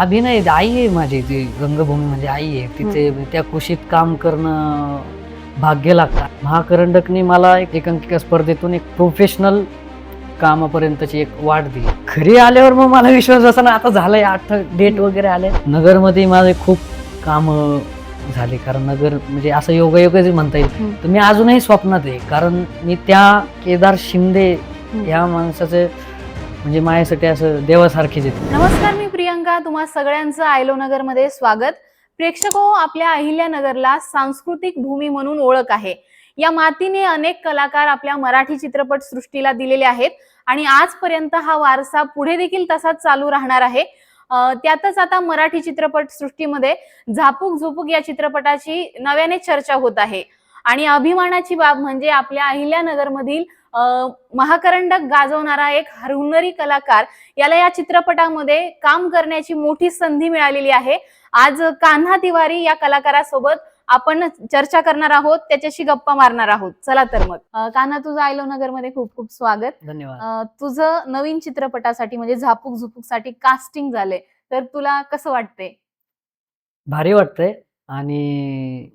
अभिनय आई आहे माझी ती रंगभूमी म्हणजे आई आहे. तिथे त्या कुशीत काम करणं भाग्य लागतं. महाकरंडकने मला एक एकांकिका स्पर्धेतून एक प्रोफेशनल कामापर्यंतची एक वाट दिली. खरी आल्यावर मग मला विश्वास बसा ना आता झालंय आठ डेट वगैरे आले. नगरमध्ये माझे खूप काम झाले कारण नगर म्हणजे असं योगायोगच म्हणता येईल. तर मी अजूनही स्वप्नात आहे कारण मी त्या केदार शिंदे या माणसाचे म्हणजे माझ्यासाठी असं देवासारखेच आहेत नमस्कार मी प्रियंका तुम्हा सगळ्यांचं आयलो नगरमध्ये स्वागत? प्रेक्षक हो आपल्या अहिल्यानगरला सांस्कृतिक भूमी म्हणून ओळख आहे. या मातीने अनेक कलाकार आपल्या मराठी चित्रपट सृष्टीला दिलेले आहेत आणि आजपर्यंत हा वारसा पुढे देखील तसाच चालू राहणार आहे. त्यातच आता मराठी चित्रपट सृष्टीमध्ये झापूक झुपूक या चित्रपटाची नव्याने चर्चा होत आहे. आणि अभिमानाची बाब म्हणजे आपल्या अहिल्यानगरमधील महाकरंडक गाजवणारा एक हुनरी कलाकार याला या चित्रपटामध्ये काम करण्याची मोठी संधी मिळालेली आहे. आज कान्हा तिवारी या कलाकारासोबत आपण चर्चा करणार आहोत त्याच्याशी गप्पा मारणार आहोत. चला तर मग. कान्हा तुझं आयलो नगरमध्ये खूप खूप स्वागत. धन्यवाद. तुझं नवीन चित्रपटासाठी म्हणजे झापूक झुपूकसाठी कास्टिंग झालंय. तर तुला कसं वाटतंय? भारी वाटतंय आणि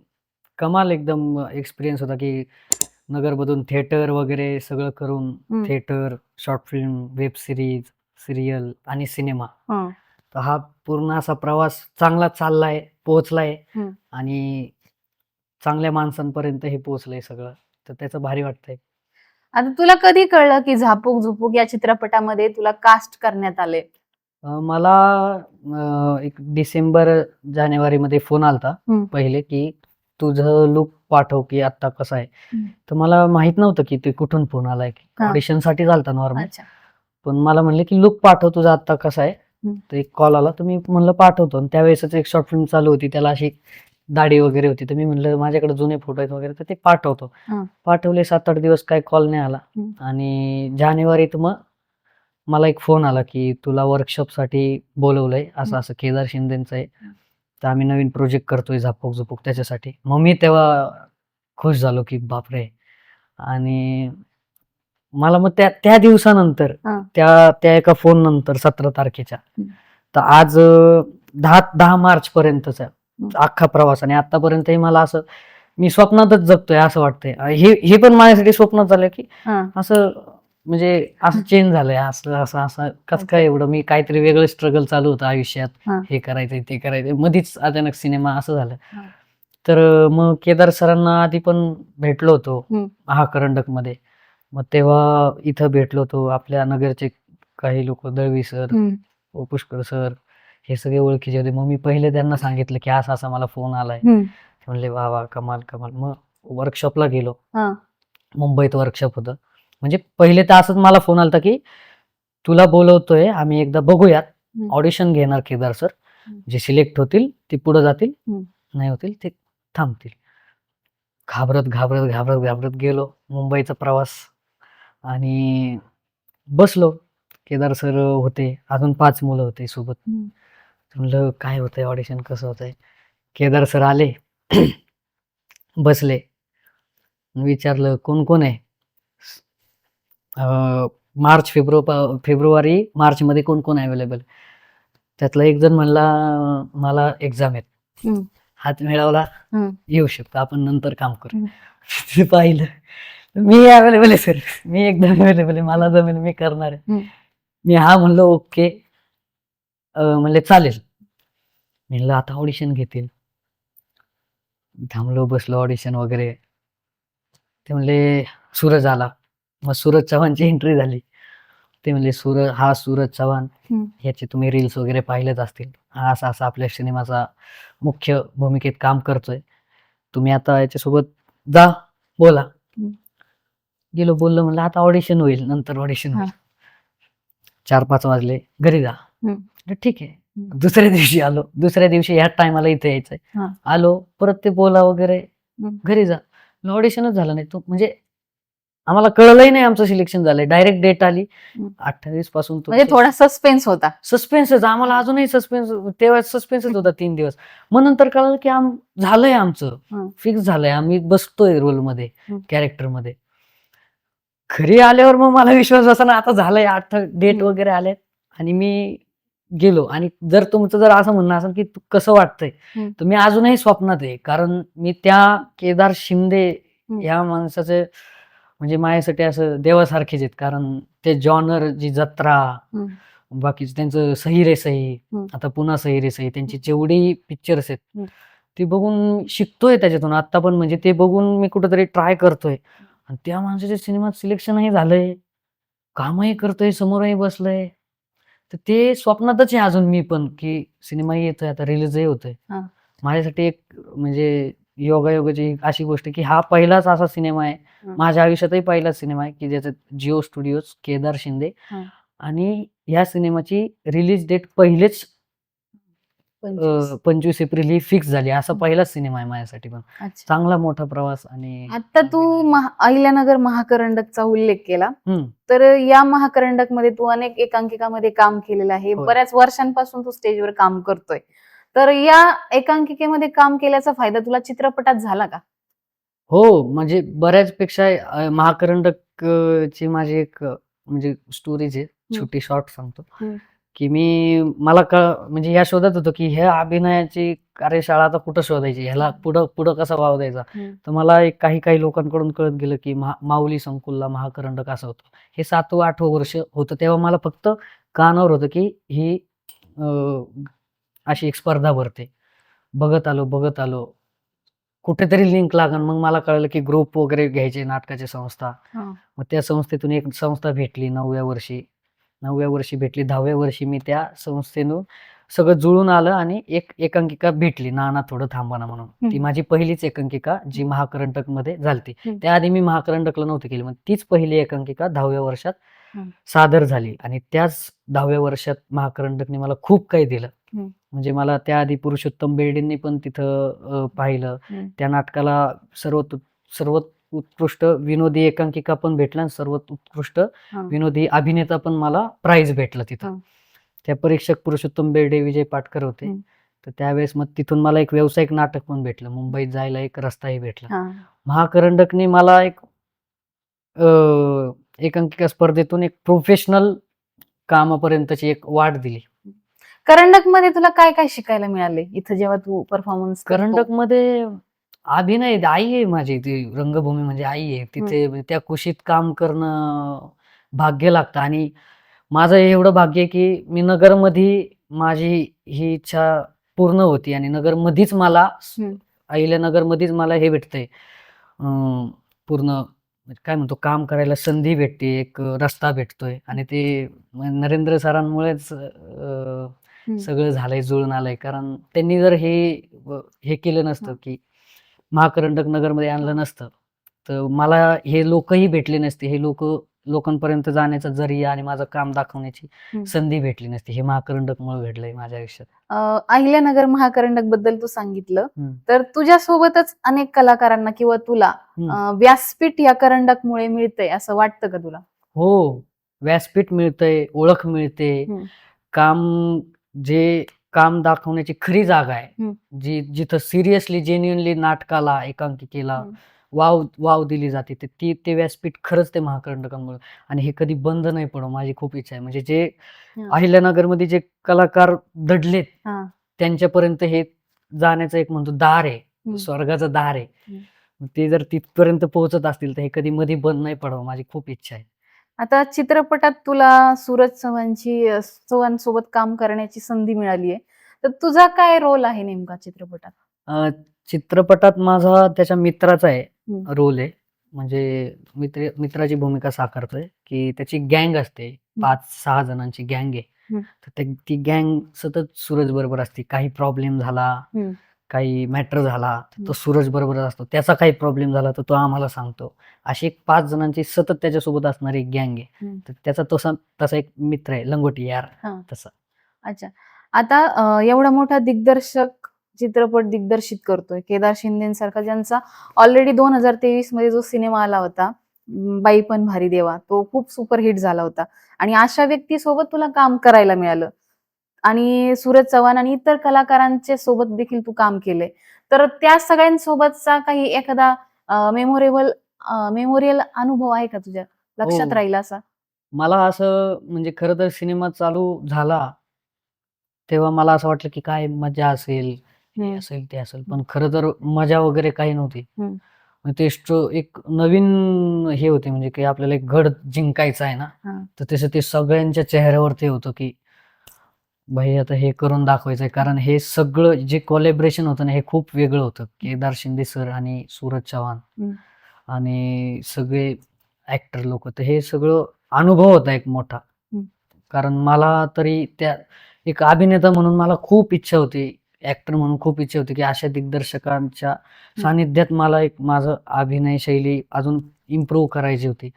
कमाल एकदम एक्सपिरियन्स होता की नगरमधून थिएटर वगैरे सगळं करून हम्म. Theatre short film web series serial आणि सिनेमा हं. तर हा पूर्ण असा प्रवास चांगला चाललाय पोहोचलाय हम्म. आणि चांगल्या माणसांपर्यंत हे पोहोचलंय सगळं तर त्याचं भारी वाटतंय आता तुला कधी कळलं की झापूक झुपूक या चित्रपटामध्ये तुला कास्ट करण्यात आले अं, मला अं, एक डिसेंबर जानेवारी मध्ये फोन आलता हम्म. पहिले की तुझं लुक पाठव की आता कसं आहे. तर मला माहीत नव्हतं की ते कुठून फोन आलाय. हा. ऑडिशनसाठी चालता नॉर्मल अच्छा. पण मला म्हणले की लुक पाठव तुझा आता कसा आहे. हम्म. तर एक कॉल आला. तर मी म्हणलं पाठवतो. आणि त्यावेळेसच एक शॉर्ट फिल्म चालू होती. त्याला अशी दाढी वगैरे होती. तर मी म्हणलं माझ्याकडे जुने फोटो आहेत वगैरे. तर ते पाठवतो. हा. पाठवले सात आठ दिवस काही कॉल नाही आला. हम्म. आणि जानेवारीत मग मला एक फोन आला की तुला वर्कशॉपसाठी बोलवलंय. असं हम्म. असं केदार शिंदेचं आहे. तर आम्ही नवीन प्रोजेक्ट करतोय झापूक झुपूक त्याच्यासाठी मग मी तेव्हा खुश झालो की बापरे आणि मला मग त्या त्या दिवसानंतर. त्या त्या एका फोन नंतर सतरा तारखेच्या. तर आज दहा दहा मार्च पर्यंतचा. अख्खा प्रवास आणि आतापर्यंतही मला असं मी स्वप्नातच जगतोय असं वाटतंय हे हे पण माझ्यासाठी स्वप्नात झालं की. असं म्हणजे असं चेंज झालंय असं असं असं कसं काय एवढं मी काहीतरी वेगळं स्ट्रगल चालू होतं आयुष्यात हा. हे करायचंय ते करायचंय मधीच अचानक सिनेमा असं झालं हा. तर मग केदार सरांना आधी पण भेटलो होतो हम्म. महाकरंडकमध्ये मग तेव्हा इथं भेटलो होतो आपल्या नगरचे काही लोक दळवी सर हम्म. व पुष्कर सर हे सगळे ओळखीचे होते मग मी पहिले त्यांना सांगितलं की असा असा मला फोन आलाय हम्म. ते म्हणले वा वा कमाल कमाल मग वर्कशॉपला गेलो हा. मुंबईत वर्कशॉप होतं म्हणजे पहिले तर असंच मला फोन आलता की तुला बोलवतोय आम्ही एकदा बघूयात. ऑडिशन घेणार केदार सर. जे सिलेक्ट होतील ते पुढे जातील. नाही होतील ते थांबतील. घाबरत घाबरत घाबरत घाबरत गेलो. मुंबईचा प्रवास. आणि बसलो. केदार सर होते. अजून पाच मुलं होते सोबत. म्हणलं काय होतंय ऑडिशन कसं होतंय? केदार सर आले. बसले. विचारलं कोण कोण आहे? मार्च फेब्रुवारी फेब्रुवारी मार्च मध्ये कोण कोण अवेलेबल त्यातला एक जण म्हणला मला एक्झाम आहेत. हात मिळवला. येऊ शकतो आपण नंतर काम करू. पाहिलं. मी अवेलेबल आहे सर मी एकदम अवेलेबल आहे. मला जमेल मी करणार आहे. मी हा म्हणलो ओके. म्हणले चालेल. म्हणलं आता ऑडिशन घेतील. थांबलो बसलो ऑडिशन वगैरे. ते म्हणले सूरज आला. मग सूरज चव्हाणची एंट्री झाली. ते म्हणले सूरज हा सूरज चव्हाण. ह्याचे तुम्ही रील्स वगैरे पाहिलेच असतील. हा असा असा आपल्या सिनेमाचा मुख्य भूमिकेत काम करतोय. तुम्ही आता याच्यासोबत जा बोला. गेलो बोललो म्हणलं आता ऑडिशन होईल नंतर ऑडिशन होईल. चार पाच वाजले घरी जा. ठीक आहे. दुसऱ्या दिवशी आलो. दुसऱ्या दिवशी ह्या टायमाला इथे यायचंय. आलो परत ते बोला वगैरे. घरी जा. ऑडिशनच झालं नाही. तो म्हणजे आम्हाला कळलंही नाही आमचं सिलेक्शन झालंय. डायरेक्ट डेट आली. अठ्ठावीसपासून तो म्हणजे थोडा सस्पेन्स होता. सस्पेन्सच आम्हाला अजूनही सस्पेन्स तेव्हा सस्पेन्सच होता तीन दिवस. मग नंतर कळलं की आम झालंय आमचं. फिक्स झालंय. आम्ही बसतोय रोलमध्ये. कॅरेक्टरमध्ये. खरी आल्यावर मग मला विश्वास बसा ना आता झालंय. आठ डेट. वगैरे आलेत. आणि मी गेलो. आणि जर तुमचं जर असं म्हणणं असेल की कसं वाटतंय. तर मी अजूनही स्वप्नात आहे. कारण मी त्या केदार शिंदे. या माणसाचे म्हणजे माझ्यासाठी असं देवासारखेच आहेत कारण ते जॉनर जी जत्रा. बाकीचं त्यांचं सही रे सही. आता पुन्हा सही रे सही त्यांची जेवढी पिक्चर्स आहेत. ते बघून शिकतोय त्याच्यातून आता पण म्हणजे ते बघून मी कुठेतरी ट्राय करतोय आणि त्या माणसाच्या सिनेमात सिलेक्शनही झालंय कामही करतोय समोरही बसलंय तर ते स्वप्नातच आहे अजून मी पण की सिनेमाही येतोय आता रिलीजही होतोय. माझ्यासाठी एक म्हणजे योगायोगाची अशी गोष्ट की हा पहिलाच असा सिनेमा आहे. माझ्या आयुष्यातही पहिलाच सिनेमा आहे की ज्याच्यात जिओ स्टुडिओज केदार शिंदे. आणि या सिनेमाची रिलीज डेट पहिलेच पंचवीस. एप्रिल ही फिक्स झाली असा. पहिलाच सिनेमा आहे माझ्यासाठी पण चांगला मोठा प्रवास आणि आता तू अहिल्यानगर महाकरंडकचा उल्लेख केला. तर या महाकरंडकमध्ये तू अनेक एकांकिकामध्ये काम केलेलं आहे. बऱ्याच वर्षांपासून तू स्टेजवर काम करतोय तर या एकांकिकेमध्ये काम केल्याचा फायदा तुला चित्रपटात झाला का? हो म्हणजे बऱ्याच पेक्षा महाकरंडक ची माझी एक म्हणजे स्टोरीज आहे छोटी शॉर्ट सांगतो. की मी मला क म्हणजे या शोधत होतो की ह्या अभिनयाची कार्यशाळा आता कुठं शोधायची? ह्याला पुढं पुढं कसा वाव द्यायचा. तर मला एक काही काही लोकांकडून कळत गेलं की महा माऊली संकुलला महाकरंडक असं होतं. हे सातवं आठवं वर्ष होतं तेव्हा मला फक्त कानावर होतं की ही अशी एक स्पर्धा भरते. बघत आलो बघत आलो. कुठेतरी लिंक लागन. मग मला कळलं की ग्रुप वगैरे घ्यायचे नाटकाची संस्था. मग त्या संस्थेतून एक संस्था भेटली नवव्या वर्षी. नवव्या वर्षी भेटली. दहाव्या वर्षी मी त्या संस्थेतून सगळं जुळून आलं आणि एक एकांकिका भेटली. नाना थोडं थांबाना म्हणून. ती. माझी पहिलीच एकांकिका जी महाकरंटकमध्ये झालती. हम्म. त्याआधी मी महाकरंटकला नव्हती केली. मग तीच पहिली एकांकिका दहाव्या वर्षात. सादर झाली. आणि त्याच दहाव्या वर्षात महाकरंटकने मला खूप काही दिलं. म्हणजे मला त्याआधी पुरुषोत्तम बेर्डेंनी पण तिथं पाहिलं. त्या नाटकाला सर्वात उत- सर्वात उत्कृष्ट विनोदी एकांकिका पण भेटला आणि सर्वात उत्कृष्ट. विनोदी अभिनेता पण मला प्राइज भेटलं तिथं. त्या परीक्षक पुरुषोत्तम बेर्डे विजय पाटकर होते. तर त्यावेळेस मग तिथून मला एक व्यावसायिक नाटक पण भेटलं मुंबईत जायला एक रस्ताही भेटला. महाकरंडकने मला एक एकांकिका स्पर्धेतून एक प्रोफेशनल कामापर्यंतची एक वाट दिली करंडकमध्ये तुला काय काय शिकायला मिळाले इथं जेव्हा तू परफॉर्मन्स करंडकमध्ये अभिनय आई आहे माझी ती रंगभूमी म्हणजे आई आहे. तिथे त्या कुशीत काम करणं भाग्य लागतं. आणि माझं एवढं भाग्य आहे की मी नगरमध्ये माझी ही इच्छा पूर्ण होती आणि नगरमध्येच मला हम्म. अहिल्यानगरमध्येच मला हे भेटतंय. अं, पूर्ण म्हणजे काय म्हणतो काम करायला संधी भेटते एक रस्ता भेटतोय. आणि ते नरेंद्र सरांमुळेच. सगळं झालंय जुळून आलंय. कारण त्यांनी जर हे हे केलं नसतं. की महाकरंडक नगरमध्ये आणलं नसतं तर मला हे लोकही भेटले नसते. हे लोक लोकांपर्यंत जाण्याचा जरिया आणि माझं काम दाखवण्याची. संधी भेटली नसती. हे महाकरंडक मुळे भेटलंय माझ्या आयुष्यात. अहिल्यानगर महाकरंडकबद्दल तू सांगितलं. तर तुझ्या सोबतच अनेक कलाकारांना किंवा तुला व्यासपीठ या करंडकमुळे मिळतंय असं वाटतं का तुला? हो. व्यासपीठ मिळतंय ओळख मिळते. काम जे काम दाखवण्याची खरी जागा आहे. जी जिथं सिरियसली जेन्युअनली नाटकाला एकांकिकेला. वाव वाव दिली जाते ते ती ते व्यासपीठ खरंच ते महाकरंडकांमुळे आणि हे कधी बंद नाही पडो माझी खूप इच्छा आहे म्हणजे जे. अहिल्यानगरमध्ये जे कलाकार दडलेत. त्यांच्यापर्यंत हे जाण्याचं एक म्हणतो दार आहे. स्वर्गाचं दार आहे ते जर तिथपर्यंत पोहोचत असतील तर हे कधी मध्ये बंद नाही पडावं माझी खूप इच्छा आहे आता चित्रपटात तुला सूरज चव्हाणची चव्हाण सोबत काम करण्याची संधी मिळाली आहे तर तुझा काय रोल आहे नेमका चित्रपटात? चित्रपटात माझा त्याच्या मित्राचा आहे. रोल आहे. म्हणजे मित्र मित्राची भूमिका साकारतोय की त्याची गँग असते. पाच सहा जणांची गँग आहे. तर ते- गँग सतत सूरज बरोबर असते. काही प्रॉब्लेम झाला. काही मॅटर झाला तो. सूरज बरोबरच असतो. त्याचा काही प्रॉब्लेम झाला तर तो आम्हाला सांगतो. अशी एक पाच जणांची सतत त्याच्यासोबत असणारी एक गँग आहे. तर त्याचा तसा तसा एक मित्र आहे लंगोटी यार. तसा. अच्छा. आता एवढा मोठा दिग्दर्शक चित्रपट दिग्दर्शित करतोय. केदार शिंदेसारखा ज्यांचा ऑलरेडी दोन हजार तेवीसमध्ये जो सिनेमा आला होता बाई पण भारी देवा तो खूप सुपरहिट झाला होता. आणि अशा व्यक्तीसोबत तुला काम करायला मिळालं. आणि सूरज चव्हाण आणि इतर कलाकारांच्या सोबत देखील तू काम केलंय तर त्या सगळ्यांसोबतचा काही एखादा मेमोरेबल मेमोरियल अनुभव आहे का तुझ्या लक्षात हो. राहील असा मला असं म्हणजे खरं तर सिनेमा चालू झाला तेव्हा मला असं वाटलं की काय मजा असेल हे. असेल ते असेल पण खरं तर मजा वगैरे काही नव्हती ते एक नवीन हे होते म्हणजे की आपल्याला एक गड जिंकायचा आहे ना. तर तसं ते सगळ्यांच्या चेहऱ्यावर ते होतं की भाई आता हे करून दाखवायचंय. कारण हे सगळं जे कोलॅबरेशन होतं ना हे खूप वेगळं होतं. केदार शिंदे सर आणि सूरज चव्हाण. आणि सगळे ऍक्टर लोक. तर हे सगळं अनुभव होता एक मोठा. कारण मला तरी त्या एक अभिनेता म्हणून मला खूप इच्छा होती ऍक्टर म्हणून खूप इच्छा होती की अशा दिग्दर्शकांच्या सानिध्यात मला एक माझं अभिनय शैली अजून इम्प्रूव्ह करायची होती.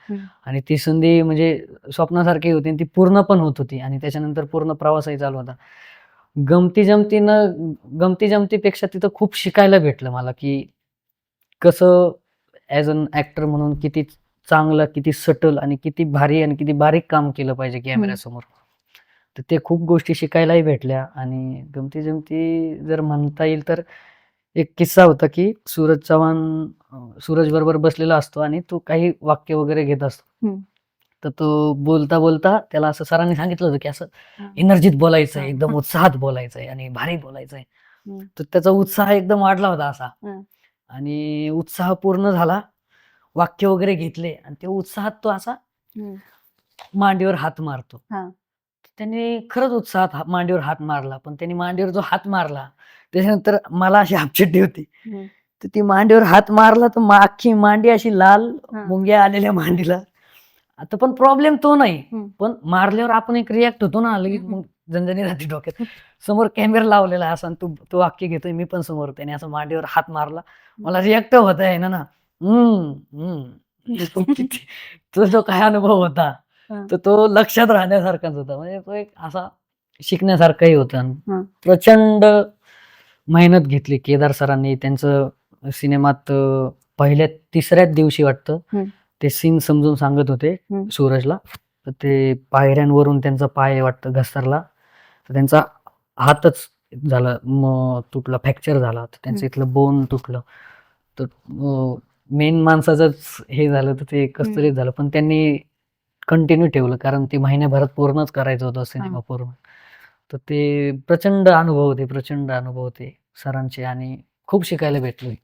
आणि ती संधी म्हणजे स्वप्नासारखी होती आणि ती पूर्ण पण होत होती आणि त्याच्यानंतर पूर्ण प्रवासही चालू होता. गमती जमतीनं गमती जमतीपेक्षा तिथं खूप शिकायला भेटलं मला की कसं ॲज अन ॲक्टर म्हणून किती चांगलं किती सटल आणि किती भारी आणि किती बारीक काम केलं पाहिजे कॅमेऱ्यासमोर तर ते खूप गोष्टी शिकायलाही भेटल्या आणि गमती जमती जर म्हणता येईल तर एक किस्सा होता की सूरज चव्हाण सूरज बरोबर बसलेला असतो आणि तो काही वाक्य वगैरे घेत असतो. तर तो बोलता बोलता त्याला असं सरांनी सांगितलं होतं की असं. एनर्जीत बोलायचं आहे. एकदम उत्साहात बोलायचं आहे आणि भारी बोलायचं आहे. तर त्याचा उत्साह एकदम वाढला होता असा. आणि उत्साह पूर्ण झाला वाक्य वगैरे घेतले आणि ते उत्साहात तो असा. मांडीवर हात मारतो. त्याने खरंच उत्साहात हा- मांडीवर हात मारला पण त्याने मांडीवर जो हात मारला त्याच्यानंतर मला अशी हापचिड्डी होती हम्म. तर ती मांडीवर हात मारला तर मा- अख्खी मांडी अशी लाल हा. मुंग्या आलेल्या मांडीला आता पण प्रॉब्लेम तो नाही. पण मारल्यावर आपण एक रिॲक्ट होतो ना लगेच हम्म. मग झणझणी जाते डोक्यात समोर कॅमेरा लावलेला असा आणि तू तो वाक्य घेतोय मी पण समोर त्याने असं मांडीवर हात मारला मला रिॲक्ट होत आहे ना ना हम्म, हम्म. तो किती- तो जो काय अनुभव होता. तर तो लक्षात राहण्यासारखाच होता. म्हणजे तो एक असा शिकण्यासारखाही होता. प्रचंड मेहनत घेतली केदार सरांनी. त्यांचं सिनेमात पहिल्या तिसऱ्याच दिवशी वाटतं. ते सीन समजून सांगत होते. सूरजला. तर ते पायऱ्यांवरून त्यांचा पाय वाटतं घसरला. तर त्यांचा हातच झाला मग तुटला फ्रॅक्चर झाला. तर त्यांचं. इथलं बोन तुटलं. तर मेन माणसाचंच हे झालं. तर ते कसं तरीच झालं. पण त्यांनी कंटिन्यू ठेवलं. कारण ते महिन्याभरात पूर्णच करायचं होतं सिनेमा पूर्ण. तर ते प्रचंड अनुभव होते प्रचंड अनुभव होते सरांचे आणि खूप शिकायला भेटले.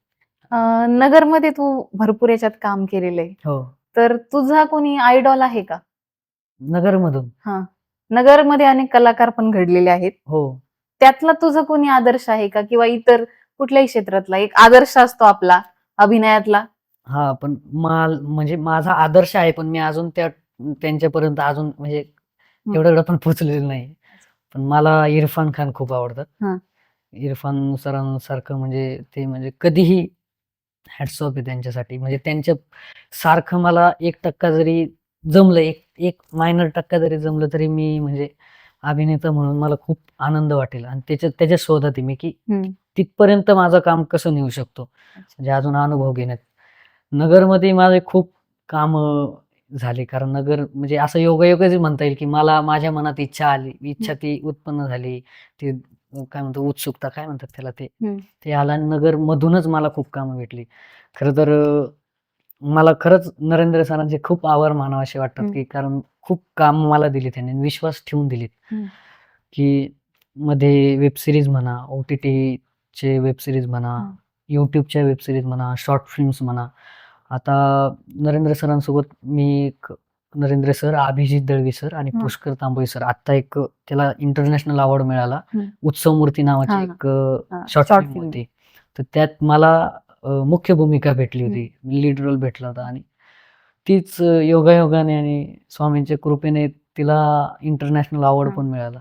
नगरमध्ये तू भरपूर याच्यात काम केलेलं आहे. हो. तर तुझा कोणी आयडॉल आहे का? नगरमधून. नगरमध्ये अनेक कलाकार पण घडलेले आहेत. हो. त्यातला तुझा कोणी आदर्श आहे का? किंवा इतर कुठल्याही क्षेत्रातला एक आदर्श असतो आपला अभिनयातला? हा पण माल म्हणजे माझा आदर्श आहे पण मी अजून त्या त्यांच्यापर्यंत अजून म्हणजे एवढं एवढं पण पोचलेलं नाही. पण मला इरफान खान खूप हा. आवडतात इरफान सरांसारखं म्हणजे ते म्हणजे कधीही हॅट्स ऑफ आहे त्यांच्यासाठी. म्हणजे त्यांच्या सारखं मला एक टक्का जरी जमलं एक एक मायनर टक्का जरी जमलं तरी मी म्हणजे अभिनेता म्हणून मला खूप आनंद वाटेल. आणि त्याच्या त्याच्या शोधात मी की. तिथपर्यंत माझं काम कसं नेऊ शकतो? म्हणजे अजून अनुभव घेण्यात. नगरमध्ये माझे खूप काम झाले कारण नगर म्हणजे असं योगायोगच म्हणता येईल की मला माझ्या मनात इच्छा आली इच्छा ती उत्पन्न झाली ती काय म्हणतो उत्सुकता काय म्हणतात त्याला ते. ते आला आणि नगर मधूनच मला खूप कामं भेटली खरं तर मला खरंच नरेंद्र सरांचे खूप आभार मानावेसे वाटतात. की कारण खूप काम मला दिली त्यांनी विश्वास ठेवून दिलीत. की मध्ये वेब सिरीज म्हणा ओ टी टीचे वेब सिरीज म्हणा. यूट्यूबच्या वेब सिरीज म्हणा शॉर्ट फिल्म्स म्हणा आता नरेंद्र सरांसोबत मी एक नरेंद्र सर अभिजित दळवी सर आणि. पुष्कर तांबोळी सर. आता एक त्याला इंटरनॅशनल अवॉर्ड मिळाला. उत्सव मूर्ती नावाची एक शॉर्ट फिल्म. होती. तर त्यात मला मुख्य भूमिका भेटली होती. लीड रोल भेटला होता आणि तीच योगायोगाने आणि स्वामींच्या कृपेने तिला इंटरनॅशनल अवॉर्ड. पण मिळाला.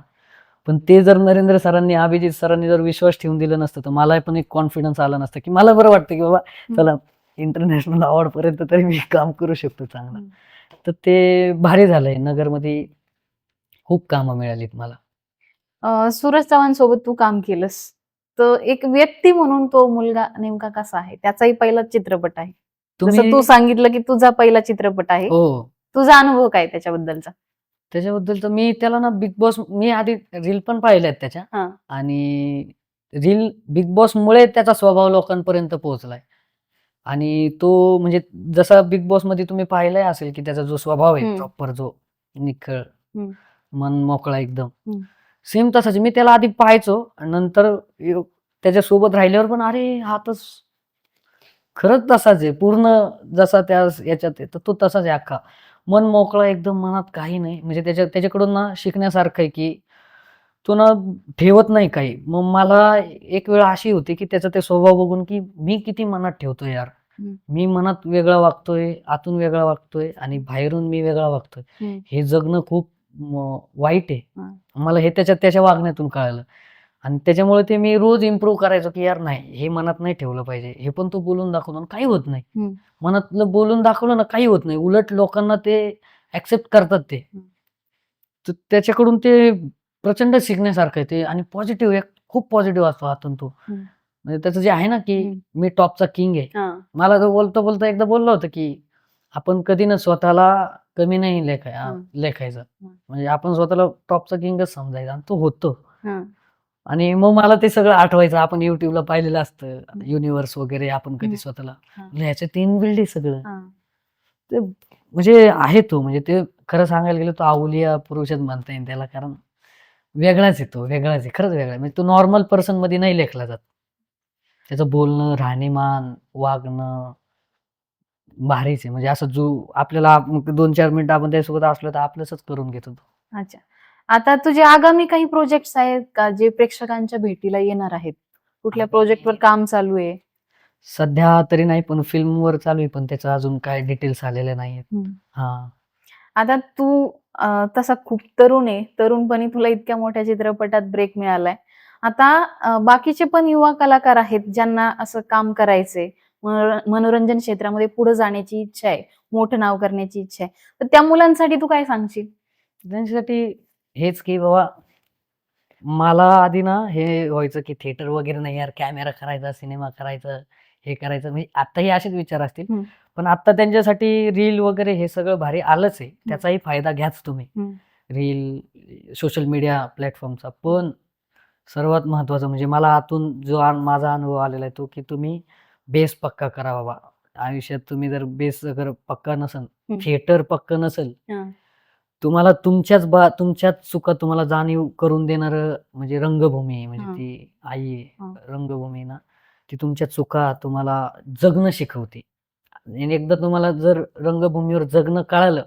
पण ते जर नरेंद्र सरांनी अभिजित सरांनी जर विश्वास ठेवून दिलं नसतं तर मला पण एक कॉन्फिडन्स आला नसतं. की मला बरं वाटतं की बाबा चला इंटरनॅशनल अवॉर्ड पर्यंत तरी मी काम करू शकतो चांगलं. तर ते भारी झालंय. नगरमध्ये खूप कामं मिळालीत मला. सूरज चव्हाण सोबत तू काम केलंस. तर एक व्यक्ती म्हणून तो मुलगा नेमका कसा आहे? त्याचाही पहिला चित्रपट आहे. जसं तुम्ही तू सांगितलं की तुझा पहिला चित्रपट आहे. हो. तुझा अनुभव काय त्याच्याबद्दलचा? त्याच्याबद्दल तर मी त्याला ना बिग बॉस मी आधी रील पण पाहिल्यात त्याच्या. आणि रील बिग बॉस मुळे त्याचा स्वभाव लोकांपर्यंत पोहोचलाय. आणि तो म्हणजे जसा बिग बॉसमध्ये तुम्ही पाहिलाय असेल की त्याचा जो स्वभाव आहे हम्म. प्रॉपर जो निखळ हम्म. मन मोकळा एकदम हम्म. सेम तसाच मी त्याला आधी पाहायचो आणि नंतर यो- त्याच्यासोबत राहिल्यावर पण अरे हा तर स- खरंच तसाच आहे पूर्ण जसा त्या याच्यात आहे तर तो तसाच आहे अख्खा मन मोकळा एकदम मनात काही नाही म्हणजे त्याच्या त्याच्याकडून ना शिकण्यासारखं आहे की तो ना ठेवत नाही काही. मग मला एक वेळ अशी होती की त्याचा ते स्वभाव बघून की मी किती मनात ठेवतोय यार. मी मनात वेगळा वागतोय आतून वेगळा वागतोय आणि बाहेरून मी वेगळा वागतोय. हे जगणं खूप वाईट आहे. मला हे त्याच्या त्याच्या वागण्यातून कळालं. आणि त्याच्यामुळे ते मी रोज इम्प्रूव्ह करायचो की यार नाही हे मनात नाही ठेवलं पाहिजे. हे पण तो बोलून दाखवतो काही होत नाही. मनातलं बोलून दाखवलं ना काही होत नाही. उलट लोकांना ते ऍक्सेप्ट करतात ते. त्याच्याकडून ते प्रचंड शिकण्यासारखं आहे ते आणि पॉझिटिव्ह एक खूप पॉझिटिव्ह असतो आतून तो. म्हणजे त्याचं जे आहे ना की. मी टॉपचा किंग आहे हा. मला तो बोलता बोलता एकदा बोललं होतं की आपण कधी ना स्वतःला कमी नाही लेखाय हं. लेखायचं. म्हणजे आपण स्वतःला टॉपचा किंगच समजायचा आणि तो होतो हा. आणि मग मला ते सगळं आठवायचं आपण युट्यूबला पाहिलेलं असतं युनिव्हर्स वगैरे आपण. कधी स्वतःला हं. ह्याचं तीन बिल्ड आहे सगळं. ते म्हणजे आहे तो म्हणजे ते खरं सांगायला गेलं तो अवलिया पुरुषच म्हणता येईल त्याला कारण वेगळाच आहे तो वेगळाच आहे खरंच वेगळा आहे. म्हणजे तो नॉर्मल पर्सनमध्ये नाही लेखला जात. त्याचं बोलणं राहणीमान वागणं भारीच आहे. म्हणजे असं जो आपल्याला आप- दोन चार मिनिटं आपण त्याच्यासोबत असलो तर आपलंच करून घेतो तो. अच्छा. आता तुझे आगामी काही प्रोजेक्ट्स आहेत का जे प्रेक्षकांच्या भेटीला येणार आहेत? कुठल्या प्रोजेक्टवर काम चालू आहे? सध्या तरी नाही पण फिल्मवर चालू आहे पण त्याचं अजून काय डिटेल्स आलेले नाहीयेत. हा. आता तू तसा खूप तरुण आहे. तरुणपणी तुला इतक्या मोठ्या चित्रपटात ब्रेक मिळालाय. आता बाकीचे पण युवा कलाकार आहेत ज्यांना असं काम करायचंय. मनोरंजन क्षेत्रामध्ये पुढे जाण्याची इच्छा आहे. मोठं नाव करण्याची इच्छा आहे. तर त्या मुलांसाठी तू काय सांगशील? त्यांच्यासाठी हेच की बाबा मला आधी ना हे व्हायचं की थिएटर वगैरे नाही यार. कॅमेरा करायचा सिनेमा करायचा. हे करायचं म्हणजे आताही असेच विचार असतील. पण आता त्यांच्यासाठी रील वगैरे हे सगळं भारी आलंच आहे त्याचाही फायदा घ्याच तुम्ही. रील सोशल मीडिया प्लॅटफॉर्मचा पण सर्वात महत्वाचं म्हणजे मला आतून जो माझा अनुभव आलेला आहे तो की तुम्ही बेस पक्का करा बाबा आयुष्यात तुम्ही जर बेस जर पक्का नसेल. थिएटर पक्क नसेल. तुम्हाला तुमच्याच बा तुमच्याच चुका तुम्हाला जाणीव करून देणार म्हणजे रंगभूमी आहे, म्हणजे. ती आई आहे. रंगभूमी ना ती तुमच्या चुका तुम्हाला जगणं शिकवते. आणि एकदा तुम्हाला जर रंगभूमीवर जगणं कळालं.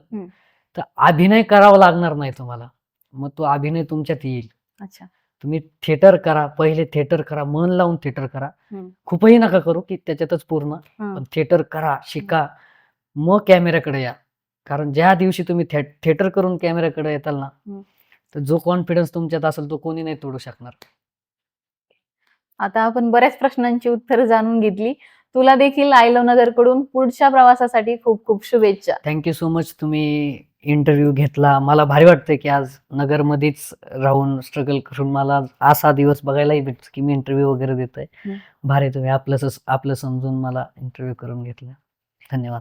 तर अभिनय करावा लागणार नाही तुम्हाला. मग तो अभिनय तुमच्यात येईल. अच्छा. तुम्ही थिएटर करा पहिले थिएटर करा मन लावून थिएटर करा. खूपही नका करू की त्याच्यातच पूर्ण. पण थिएटर करा शिका. मग कॅमेऱ्याकडे या. कारण ज्या दिवशी तुम्ही थिएटर करून कॅमेऱ्याकडे येताल ना. तर जो कॉन्फिडन्स तुमच्यात असेल तो कोणी नाही तोडू शकणार. आता आपण बऱ्याच प्रश्नांची उत्तरं जाणून घेतली. तुला देखील आयलो नगरकडून पुढच्या प्रवासासाठी खूप खूप शुभेच्छा. थँक्यू सो मच तुम्ही इंटरव्ह्यू घेतला. मला भारी वाटतंय की आज नगरमध्येच राहून स्ट्रगल करून मला असा दिवस बघायलाही भेटतो की मी इंटरव्ह्यू वगैरे देतोय. हम्म. भारी तुम्ही आपलं आपलं समजून मला इंटरव्ह्यू करून घेतलं. धन्यवाद.